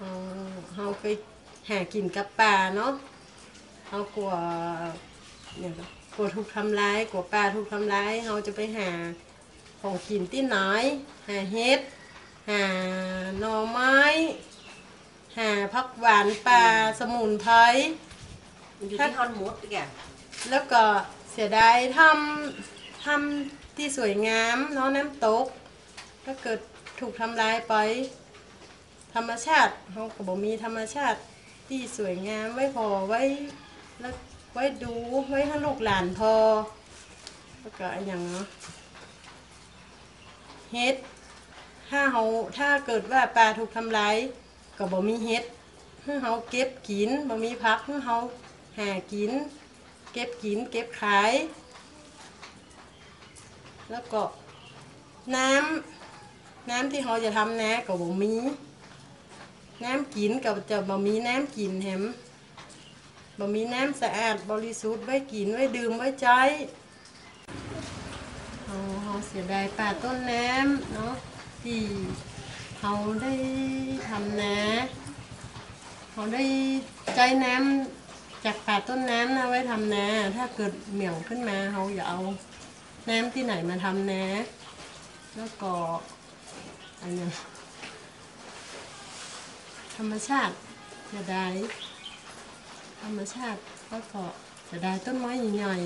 เฮาเฮาเคยหากินกับปลาเนาะเฮากลัวเนี่ยก็กลัวถูกทำร้ายกลัวปลาถูกทำร้ายเฮาจะไปหาของกินที่ไหนหาเห็ดหาหน่อไม้ หาผักหวานปลาสมุนไพรมันอยู่ที่ฮอนมุดอีกอะแล้วก็เสียดายทำทำที่สวยงามเนาะน้ำตกถ้าเกิดถูกทำลายไป ธรรมชาติเขาก็บอกมีธรรมชาติที่สวยงามไว้พอไว้แล้วไว้ดูไว้ให้ลูกหลานพอแล้วก็อย่างเนาะเฮ็ดถ้าเขาถ้าเกิดว่าปลาถูกทำลายก็บ่มีเฮ็ดให้เขาเก็บกินบ่มีพักให้เขาหากิน เก็บกิน เก็บขาย แล้วก็น้ำน้ำที่เขาจะทำนะก็บ่มี น้ำกินก็จะบ่มีน้ำกินแฮมบ่มีน้ำสะอาดบริสุทธิ์ไว้กินไว้ดื่มไว้ใจเขาเขาเสียดายป่าต้นน้ำเนาะที่เขาได้ทำนาเขาได้ใจน้ำจากป่าต้นน้ำนะไว้ทำนาถ้าเกิดเหมี่ยวขึ้นมาเขาอย่าเอาน้ำที่ไหนมาทำนาแล้วก็อันนี้ ธรรมชาติจะได้ ธรรมชาติแล้วก็จะได้ต้นไม้ใหญ่